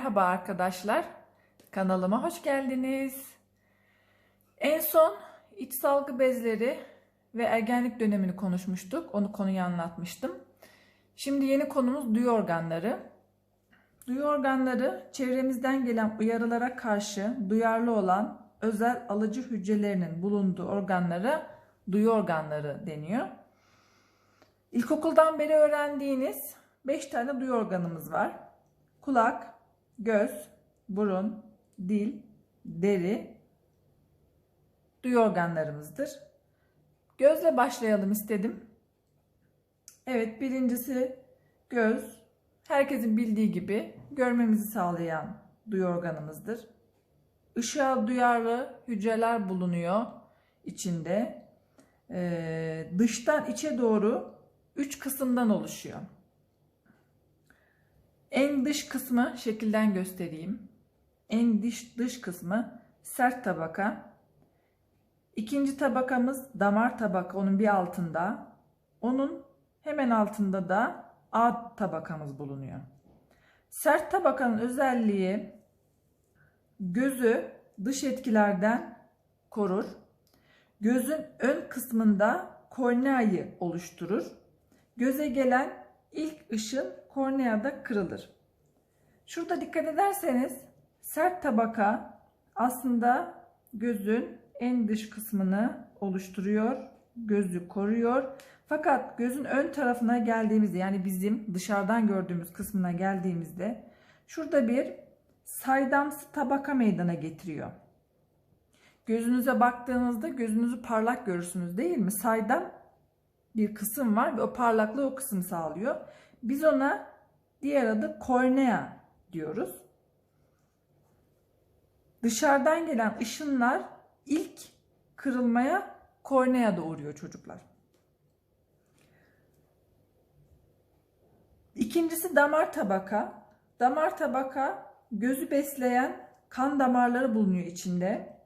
Merhaba arkadaşlar. Kanalıma hoş geldiniz. En son iç salgı bezleri ve ergenlik dönemini konuşmuştuk. Onu konuyu anlatmıştım. Şimdi yeni konumuz duyu organları. Duyu organları çevremizden gelen uyarılara karşı duyarlı olan özel alıcı hücrelerinin bulunduğu organlara duyu organları deniyor. İlkokuldan beri öğrendiğiniz 5 tane duyu organımız var. Kulak, göz, burun, dil, deri duyu organlarımızdır. Gözle başlayalım istedim. Evet birincisi göz. Herkesin bildiği gibi görmemizi sağlayan duyu organımızdır. Işığa duyarlı hücreler bulunuyor içinde. Ee, dıştan içe doğru üç kısımdan oluşuyor. En dış kısmı şekilden göstereyim. En dış dış kısmı sert tabaka. İkinci tabakamız damar tabaka onun bir altında. Onun hemen altında da A tabakamız bulunuyor. Sert tabakanın özelliği gözü dış etkilerden korur. Gözün ön kısmında korneayı oluşturur. Göze gelen ilk ışın korneada kırılır. Şurada dikkat ederseniz sert tabaka aslında gözün en dış kısmını oluşturuyor. Gözü koruyor. Fakat gözün ön tarafına geldiğimizde yani bizim dışarıdan gördüğümüz kısmına geldiğimizde şurada bir saydamsı tabaka meydana getiriyor. Gözünüze baktığınızda gözünüzü parlak görürsünüz değil mi? Saydam bir kısım var ve o parlaklığı o kısım sağlıyor. Biz ona diğer adı kornea diyoruz. Dışarıdan gelen ışınlar ilk kırılmaya korneada uğruyor çocuklar. İkincisi damar tabaka. Damar tabaka gözü besleyen kan damarları bulunuyor içinde.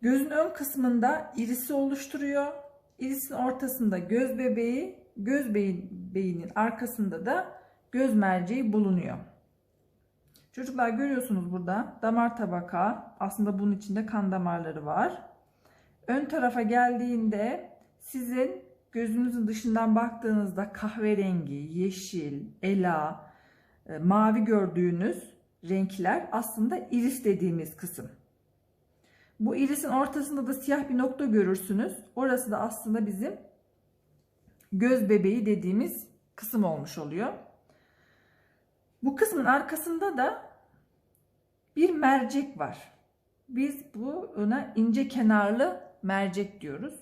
Gözün ön kısmında irisi oluşturuyor. İrisin ortasında göz bebeği, göz beyin, beyinin arkasında da göz merceği bulunuyor. Çocuklar görüyorsunuz burada damar tabaka. Aslında bunun içinde kan damarları var. Ön tarafa geldiğinde sizin gözünüzün dışından baktığınızda kahverengi, yeşil, ela, e, mavi gördüğünüz renkler aslında iris dediğimiz kısım. Bu irisin ortasında da siyah bir nokta görürsünüz. Orası da aslında bizim göz bebeği dediğimiz kısım olmuş oluyor. Bu kısmın arkasında da bir mercek var. Biz bu ona ince kenarlı mercek diyoruz.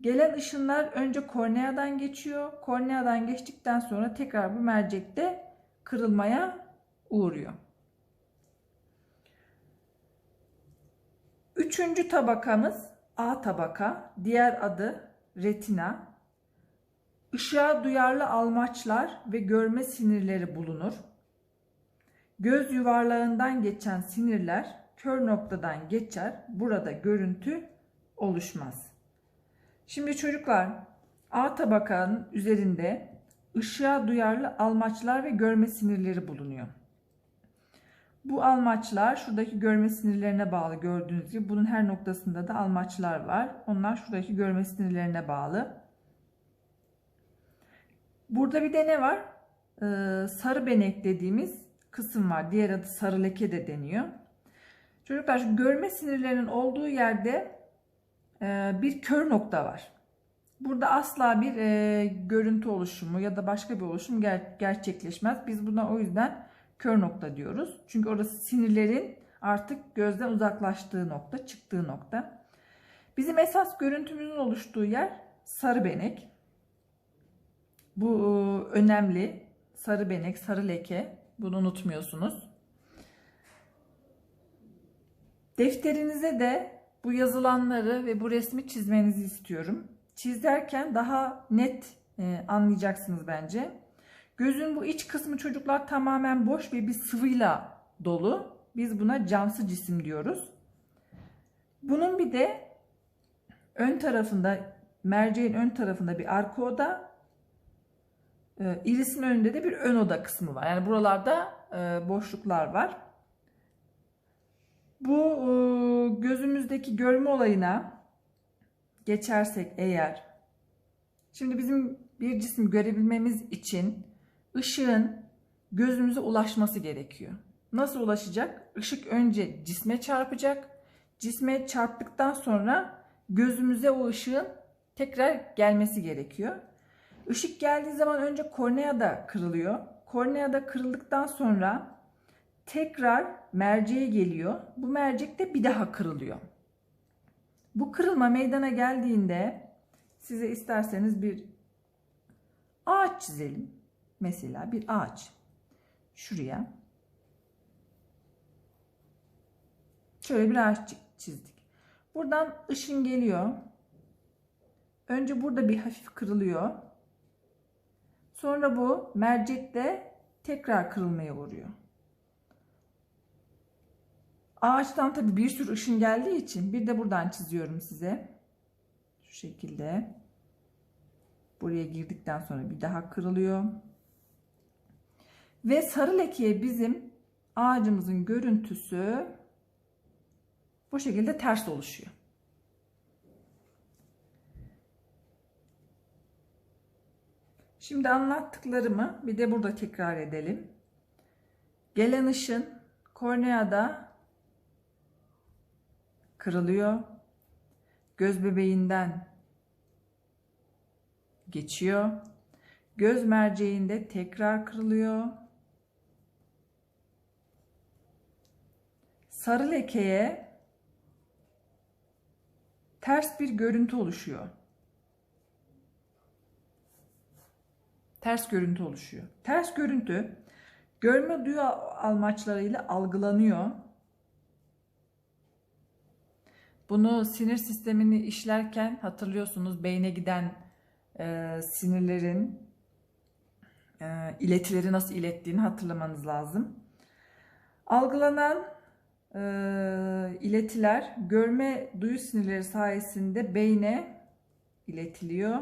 Gelen ışınlar önce korneadan geçiyor. Korneadan geçtikten sonra tekrar bu mercekte kırılmaya uğruyor. Üçüncü tabakamız A tabaka. Diğer adı retina. Işığa duyarlı almaçlar ve görme sinirleri bulunur. Göz yuvarlağından geçen sinirler kör noktadan geçer. Burada görüntü oluşmaz. Şimdi çocuklar A tabakanın üzerinde ışığa duyarlı almaçlar ve görme sinirleri bulunuyor. Bu almaçlar şuradaki görme sinirlerine bağlı gördüğünüz gibi bunun her noktasında da almaçlar var. Onlar şuradaki görme sinirlerine bağlı. Burada bir de ne var? Ee, sarı benek dediğimiz kısım var. Diğer adı sarı leke de deniyor. Çocuklar şu görme sinirlerinin olduğu yerde e, bir kör nokta var. Burada asla bir e, görüntü oluşumu ya da başka bir oluşum ger gerçekleşmez. Biz buna o yüzden kör nokta diyoruz. Çünkü orası sinirlerin artık gözden uzaklaştığı nokta, çıktığı nokta. Bizim esas görüntümüzün oluştuğu yer sarı benek. Bu e, önemli. Sarı benek, sarı leke. Bunu unutmuyorsunuz. Defterinize de bu yazılanları ve bu resmi çizmenizi istiyorum. Çizerken daha net e, anlayacaksınız bence. Gözün bu iç kısmı çocuklar tamamen boş ve bir sıvıyla dolu. Biz buna camsı cisim diyoruz. Bunun bir de ön tarafında merceğin ön tarafında bir arka oda, e, irisin önünde de bir ön oda kısmı var. Yani buralarda e, boşluklar var. Bu e, gözümüzdeki görme olayına geçersek eğer şimdi bizim bir cisim görebilmemiz için ışığın gözümüze ulaşması gerekiyor. Nasıl ulaşacak? Işık önce cisme çarpacak. Cisme çarptıktan sonra gözümüze o ışığın tekrar gelmesi gerekiyor. Işık geldiği zaman önce kornea da kırılıyor. Kornea da kırıldıktan sonra tekrar merceğe geliyor. Bu mercek de bir daha kırılıyor. Bu kırılma meydana geldiğinde size isterseniz bir ağaç çizelim. Mesela bir ağaç. Şuraya. Şöyle bir ağaç çizdik. Buradan ışın geliyor. Önce burada bir hafif kırılıyor. Sonra bu mercekte tekrar kırılmaya uğruyor. Ağaçtan tabii bir sürü ışın geldiği için bir de buradan çiziyorum size. Şu şekilde. Buraya girdikten sonra bir daha kırılıyor. Ve sarı lekeye bizim ağacımızın görüntüsü bu şekilde ters oluşuyor. Şimdi anlattıklarımı bir de burada tekrar edelim. Gelen ışın korneada kırılıyor. Göz bebeğinden geçiyor. Göz merceğinde tekrar kırılıyor. Sarı lekeye ters bir görüntü oluşuyor. Ters görüntü oluşuyor. Ters görüntü görme duyu almaçlarıyla algılanıyor. Bunu sinir sistemini işlerken hatırlıyorsunuz beyne giden e, sinirlerin e, iletileri nasıl ilettiğini hatırlamanız lazım. Algılanan e, iletiler görme duyu sinirleri sayesinde beyne iletiliyor.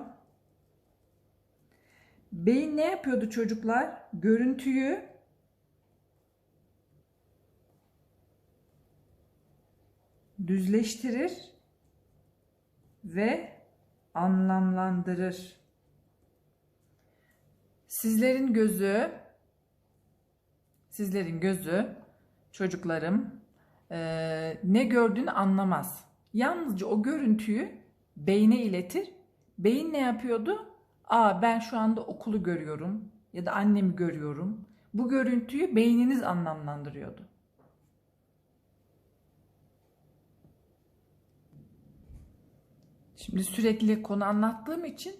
Beyin ne yapıyordu çocuklar? Görüntüyü düzleştirir ve anlamlandırır. Sizlerin gözü sizlerin gözü çocuklarım e, ne gördüğünü anlamaz. Yalnızca o görüntüyü beyne iletir. Beyin ne yapıyordu? Aa ben şu anda okulu görüyorum ya da annemi görüyorum. Bu görüntüyü beyniniz anlamlandırıyordu. Şimdi sürekli konu anlattığım için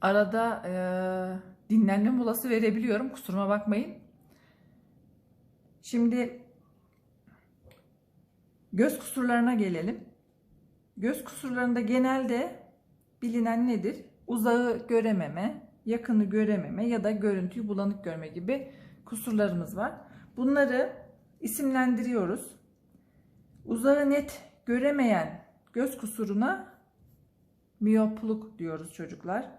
arada e, dinlenme molası verebiliyorum. Kusuruma bakmayın. Şimdi göz kusurlarına gelelim. Göz kusurlarında genelde bilinen nedir? Uzağı görememe, yakını görememe ya da görüntüyü bulanık görme gibi kusurlarımız var. Bunları isimlendiriyoruz. Uzağı net göremeyen göz kusuruna miyopluk diyoruz çocuklar.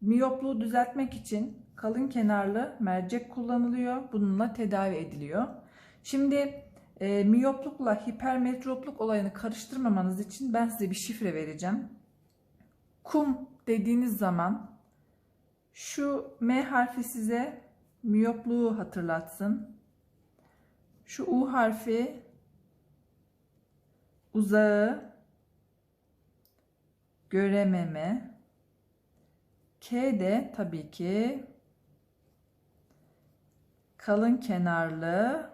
Miyopluğu düzeltmek için kalın kenarlı mercek kullanılıyor. Bununla tedavi ediliyor. Şimdi e, miyoplukla hipermetropluk olayını karıştırmamanız için ben size bir şifre vereceğim. Kum dediğiniz zaman şu M harfi size miyopluğu hatırlatsın. Şu U harfi uzağı görememe. K de tabii ki kalın kenarlı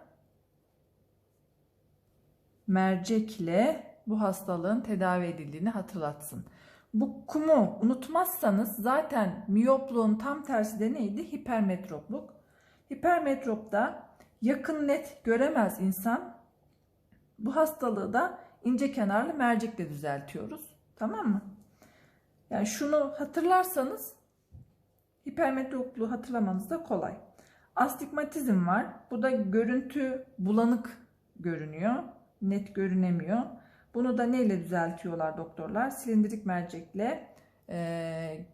mercekle bu hastalığın tedavi edildiğini hatırlatsın. Bu kumu unutmazsanız zaten miyopluğun tam tersi de neydi? Hipermetropluk. Hipermetropta yakın net göremez insan. Bu hastalığı da ince kenarlı mercekle düzeltiyoruz. Tamam mı? Yani şunu hatırlarsanız hipermetropluğu hatırlamanız da kolay. Astigmatizm var. Bu da görüntü bulanık görünüyor. Net görünemiyor. Bunu da neyle düzeltiyorlar doktorlar? Silindirik mercekle e,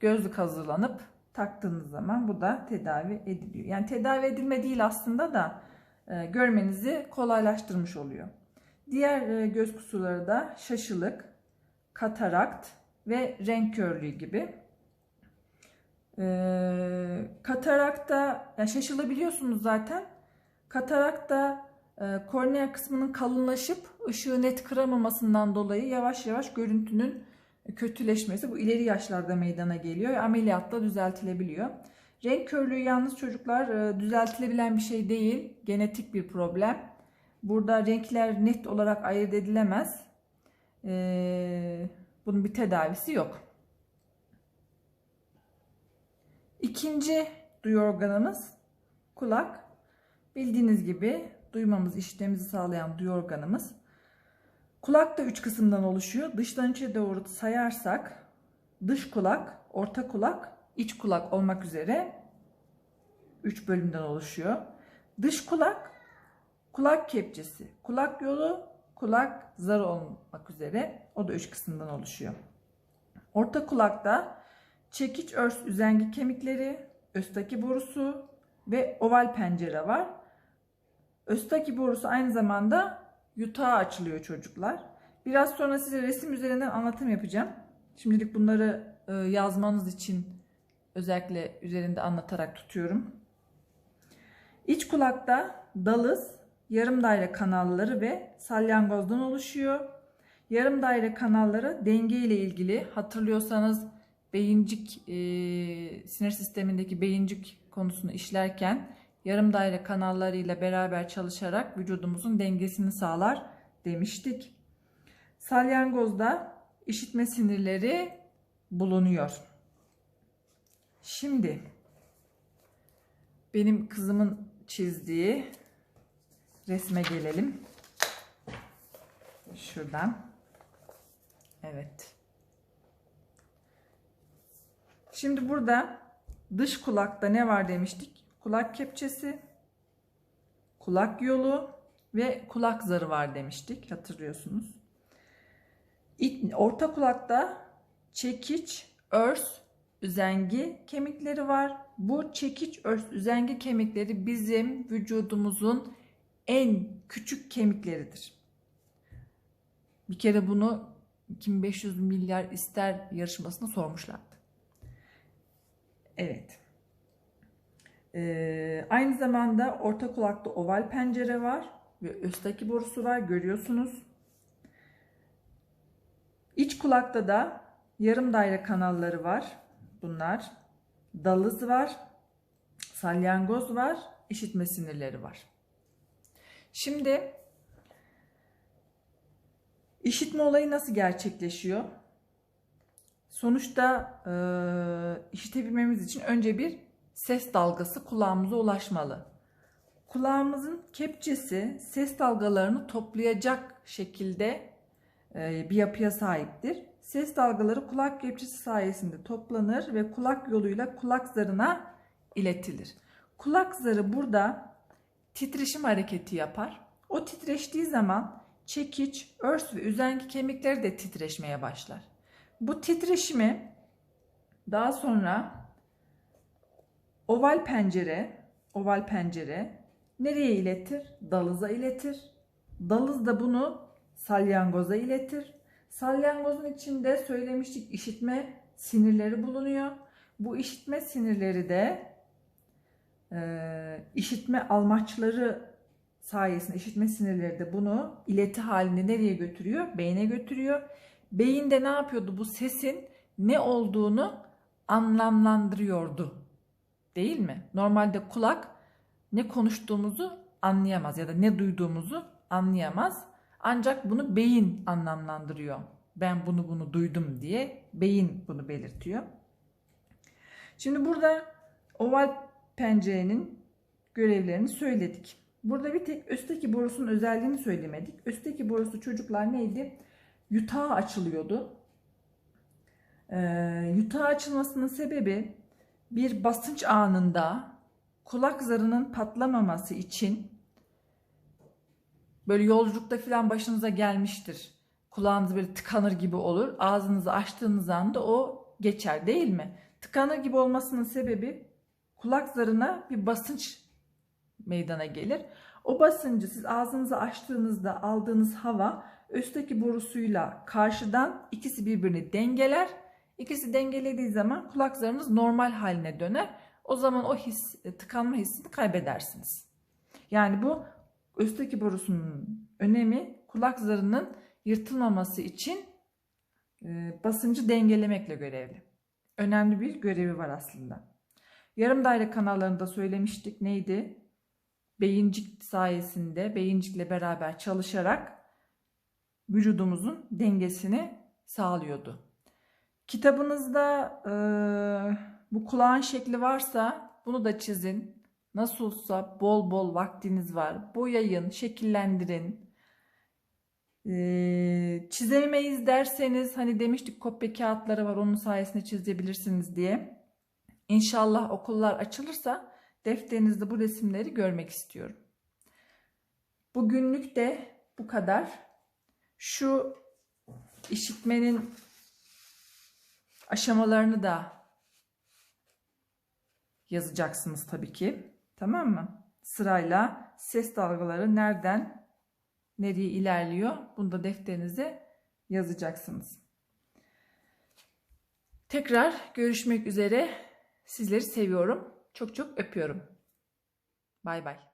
gözlük hazırlanıp taktığınız zaman bu da tedavi ediliyor. Yani tedavi edilme değil aslında da e, görmenizi kolaylaştırmış oluyor. Diğer e, göz kusurları da şaşılık, katarakt ve renk körlüğü gibi. E, katarakta, yani şaşılı biliyorsunuz zaten. Katarakta kornea kısmının kalınlaşıp ışığı net kıramamasından dolayı yavaş yavaş görüntünün kötüleşmesi bu ileri yaşlarda meydana geliyor ameliyatla düzeltilebiliyor. Renk körlüğü yalnız çocuklar e, düzeltilebilen bir şey değil. Genetik bir problem. Burada renkler net olarak ayırt edilemez. E, bunun bir tedavisi yok. İkinci duyu organımız kulak. Bildiğiniz gibi duymamız, işitmemizi sağlayan duyu organımız. Kulak da üç kısımdan oluşuyor. Dıştan içe doğru sayarsak dış kulak, orta kulak, iç kulak olmak üzere 3 bölümden oluşuyor. Dış kulak, kulak kepçesi, kulak yolu, kulak zarı olmak üzere o da 3 kısımdan oluşuyor. Orta kulakta çekiç örs üzengi kemikleri, östaki borusu ve oval pencere var. Östaki borusu aynı zamanda yutağa açılıyor çocuklar. Biraz sonra size resim üzerinden anlatım yapacağım. Şimdilik bunları e, yazmanız için özellikle üzerinde anlatarak tutuyorum. İç kulakta dalız, yarım daire kanalları ve salyangozdan oluşuyor. Yarım daire kanalları denge ile ilgili hatırlıyorsanız beyincik e, sinir sistemindeki beyincik konusunu işlerken yarım daire kanallarıyla beraber çalışarak vücudumuzun dengesini sağlar demiştik. Salyangozda işitme sinirleri bulunuyor. Şimdi benim kızımın çizdiği resme gelelim. Şuradan. Evet. Şimdi burada dış kulakta ne var demiştik? Kulak kepçesi, kulak yolu ve kulak zarı var demiştik. Hatırlıyorsunuz. Orta kulakta çekiç, örs, üzengi kemikleri var. Bu çekiç, örs, üzengi kemikleri bizim vücudumuzun en küçük kemikleridir. Bir kere bunu 2500 milyar ister yarışmasında sormuşlardı. Evet. Ee, aynı zamanda orta kulakta oval pencere var ve üstteki borusu var görüyorsunuz. İç kulakta da yarım daire kanalları var. Bunlar dalız var, salyangoz var, işitme sinirleri var. Şimdi işitme olayı nasıl gerçekleşiyor? Sonuçta e, işitebilmemiz için önce bir ses dalgası kulağımıza ulaşmalı. Kulağımızın kepçesi ses dalgalarını toplayacak şekilde e, bir yapıya sahiptir. Ses dalgaları kulak kepçesi sayesinde toplanır ve kulak yoluyla kulak zarına iletilir. Kulak zarı burada titreşim hareketi yapar. O titreştiği zaman çekiç, örs ve üzengi kemikleri de titreşmeye başlar. Bu titreşimi daha sonra oval pencere, oval pencere nereye iletir? Dalıza iletir. Dalız da bunu salyangoza iletir. Salyangozun içinde söylemiştik işitme sinirleri bulunuyor. Bu işitme sinirleri de e, işitme almaçları sayesinde işitme sinirleri de bunu ileti halinde nereye götürüyor? Beyne götürüyor. Beyinde ne yapıyordu? Bu sesin ne olduğunu anlamlandırıyordu. Değil mi? Normalde kulak ne konuştuğumuzu anlayamaz ya da ne duyduğumuzu anlayamaz. Ancak bunu beyin anlamlandırıyor. Ben bunu bunu duydum diye beyin bunu belirtiyor. Şimdi burada oval pencerenin görevlerini söyledik. Burada bir tek üstteki borusunun özelliğini söylemedik. Üstteki borusu çocuklar neydi? Yutağa açılıyordu. Ee, yutağa açılmasının sebebi bir basınç anında kulak zarının patlamaması için böyle yolculukta falan başınıza gelmiştir. Kulağınız böyle tıkanır gibi olur. Ağzınızı açtığınız anda o geçer değil mi? Tıkanır gibi olmasının sebebi kulak zarına bir basınç meydana gelir. O basıncı siz ağzınızı açtığınızda aldığınız hava üstteki borusuyla karşıdan ikisi birbirini dengeler. İkisi dengelediği zaman kulak zarınız normal haline döner. O zaman o his, tıkanma hissini kaybedersiniz. Yani bu üstteki borusunun önemi kulak zarının yırtılmaması için e, basıncı dengelemekle görevli. Önemli bir görevi var aslında. Yarım daire kanallarında söylemiştik neydi? Beyincik sayesinde beyincikle beraber çalışarak vücudumuzun dengesini sağlıyordu. Kitabınızda e, bu kulağın şekli varsa bunu da çizin. Nasıl olsa bol bol vaktiniz var. Boyayın, şekillendirin. Ee, çizemeyiz derseniz hani demiştik kopya kağıtları var onun sayesinde çizebilirsiniz diye. İnşallah okullar açılırsa defterinizde bu resimleri görmek istiyorum. Bugünlük de bu kadar. Şu işitmenin aşamalarını da yazacaksınız tabii ki. Tamam mı? Sırayla ses dalgaları nereden nereye ilerliyor? Bunu da defterinize yazacaksınız. Tekrar görüşmek üzere. Sizleri seviyorum. Çok çok öpüyorum. Bay bay.